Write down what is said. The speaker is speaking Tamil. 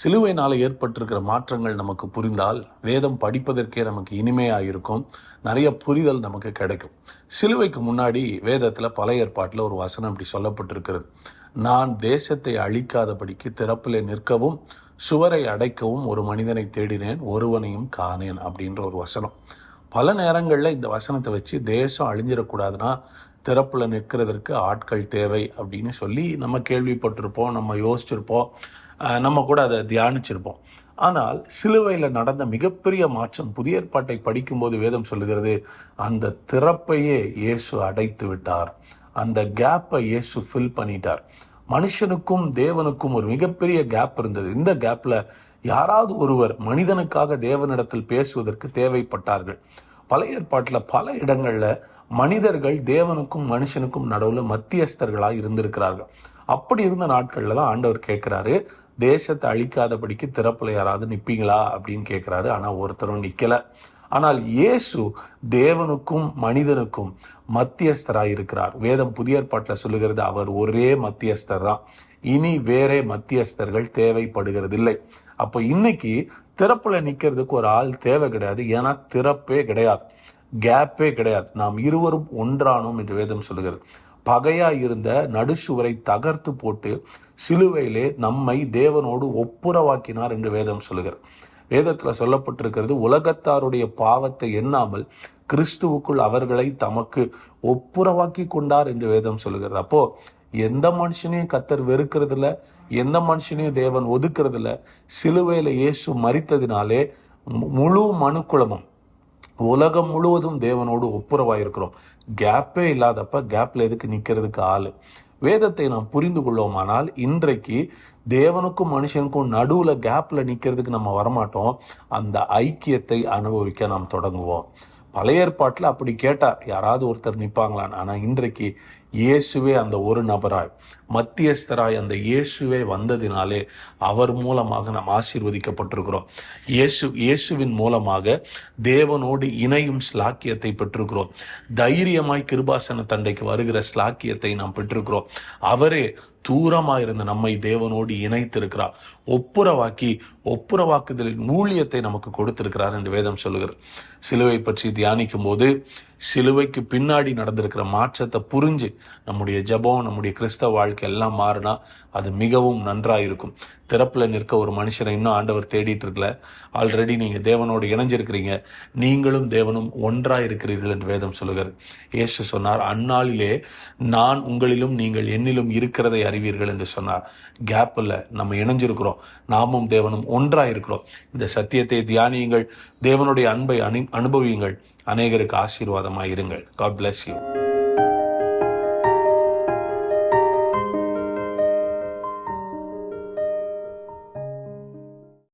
சிலுவையினால் ஏற்பட்டிருக்கிற மாற்றங்கள் நமக்கு புரிந்தால் வேதம் படிப்பதற்கே நமக்கு இனிமையாக இருக்கும் நிறைய புரிதல் நமக்கு கிடைக்கும். சிலுவைக்கு முன்னாடி வேதத்தில் பல ஏற்பாட்டில் ஒரு வசனம் இப்படி சொல்லப்பட்டிருக்கிறது. நான் தேசத்தை அழிக்காதபடிக்கு திறப்பிலே நிற்கவும் சுவரை அடைக்கவும் ஒரு மனிதனை தேடினேன் ஒருவனையும் காணேன் அப்படின்ற ஒரு வசனம். பல நேரங்களில் இந்த வசனத்தை வச்சு தேசம் அழிஞ்சிடக்கூடாதுன்னா திறப்பில் நிற்கிறதற்கு ஆட்கள் தேவை அப்படின்னு சொல்லி நம்ம கேள்விப்பட்டிருப்போம் நம்ம யோசிச்சிருப்போம். நம்ம கூட அதை தியானிச்சிருப்போம். ஆனால் சிலுவையில் நடந்த மிகப்பெரிய மாற்றம் புதிய ஏற்பாட்டை படிக்கும்போது வேதம் சொல்லுகிறது அந்த திறப்பையே இயேசு அடைத்து விட்டார். அந்த கேப்பை இயேசு ஃபில் பண்ணிட்டார். மனுஷனுக்கும் தேவனுக்கும் ஒரு மிகப்பெரிய கேப் இருந்தது. இந்த கேப்பில் யாராவது ஒருவர் மனிதனுக்காக தேவனிடத்தில் பேசுவதற்கு தேவைப்பட்டார்கள். பழைய ஏற்பாட்டில் பல இடங்களில் மனிதர்கள் தேவனுக்கும் மனுஷனுக்கும் நடுவில் மத்தியஸ்தர்களாக இருந்திருக்கிறார்கள். அப்படி இருந்த நாட்களில் தான் ஆண்டவர் கேட்குறாரு தேசத்தை அழிக்காதபடிக்கு திறப்பில் யாராவது நிற்பீங்களா அப்படின்னு கேட்குறாரு ஆனால் ஒருத்தரும் நிற்கலை ஆனால் இயேசு தேவனுக்கும் மனிதனுக்கும் மத்தியஸ்தராக இருக்கிறார். வேதம் புதிய ஏற்பாட்டில் சொல்லுகிறது அவர் ஒரே மத்தியஸ்தர் தான். இனி வேறே மத்தியஸ்தர்கள் தேவைப்படுகிறது இல்லை அப்போ இன்னைக்கு திறப்பில் நிற்கிறதுக்கு ஒரு ஆள் தேவை கிடையாது. ஏன்னா திறப்பே கிடையாது. கேப்பே கிடையாது. நாம் இருவரும் ஒன்றானோம் என்று வேதம் சொல்லுகிறது. பகையா இருந்த நடுசுவரை தகர்த்து போட்டு சிலுவையிலே நம்மை தேவனோடு ஒப்புரவாக்கினார் என்று வேதம் சொல்லுகிறது. வேதத்தில் சொல்லப்பட்டிருக்கிறது உலகத்தாருடைய பாவத்தை எண்ணாமல் கிறிஸ்துவுக்குள் அவர்களை தமக்கு ஒப்புரவாக்கி கொண்டார் என்று வேதம் சொல்லுகிறது. அப்போ எந்த மனுஷனையும் கத்தர் வெறுக்கிறதில்ல எந்த மனுஷனையும் தேவன் ஒதுக்குறது சிலுவையில் சிலுவையில இயேசு மறித்ததினாலே மு- முழு மனுக்குலமும் உலகம் முழுவதும் தேவனோடு ஒப்புரவாயிருக்கிறோம். கேப்பே இல்லாதப்ப கேப்ல எதுக்கு நிக்கிறதுக்கு ஆள்? வேதத்தை நாம் புரிந்து கொள்வோமானால் இன்றைக்கு தேவனுக்கும் மனுஷனுக்கும் நடுவுல கேப்ல நிற்கிறதுக்கு நம்ம வரமாட்டோம். அந்த ஐக்கியத்தை அனுபவிக்க நாம் தொடங்குவோம். பழைய ஏற்பாட்டில் அப்படி கேட்டார். யாராவது ஒருத்தர் நிற்பாங்களான்னு ஆனால் இன்றைக்கு இயேசுவே அந்த ஒரு நபராய் மத்தியஸ்தராய் அந்த இயேசுவே வந்ததினாலே அவர் மூலமாக நாம் ஆசீர்வதிக்கப்பட்டிருக்கிறோம். இயேசு இயேசுவின் மூலமாக தேவனோடு இணையும் ஸ்லாக்கியத்தை பெற்றிருக்கிறோம். தைரியமாய் கிருபாசன தண்டைக்கு வருகிற ஸ்லாக்கியத்தை நாம் பெற்றிருக்கிறோம். அவரே தூரமாக இருந்த நம்மை தேவனோடு இணைத்திருக்கிறார். ஒப்புரவாக்கி ஒப்புரவாக்குதலின் ஊழியத்தை நமக்கு கொடுத்திருக்கிறார் என்று வேதம் சொல்லுகிறது. சிலுவை பற்றி தியானிக்கும் போது சிலுவைக்கு பின்னாடி நடந்திருக்கிற மாற்றத்தை புரிஞ்சு நம்முடைய ஜெபம் நம்முடைய கிறிஸ்தவ வாழ்க்கை எல்லாம் மாறினா அது மிகவும் நன்றாக இருக்கும் திறப்பில் நிற்க ஒரு மனுஷனை இன்னும் ஆண்டவர் தேடிட்டு இருக்கல. ஆல்ரெடி நீங்கள் தேவனோடு இணைஞ்சிருக்கிறீங்க. நீங்களும் தேவனும் ஒன்றாக இருக்கிறீர்கள் என்று வேதம் சொல்லுகிறது. இயேசு சொன்னார் அந்நாளிலே நான் உங்களிலும் நீங்கள் என்னிலும் இருக்கிறதை அறிவீர்கள் என்று சொன்னார். கேப்பில் நம்ம இணைஞ்சிருக்கிறோம். நாமும் தேவனும் ஒன்றாக இருக்கிறோம் இந்த சத்தியத்தை தியானியுங்கள். தேவனுடைய அன்பை அனு அனுபவியுங்கள். அநேகருக்கு ஆசீர்வாதமாக இருங்கள் காட் பிளஸ் யூ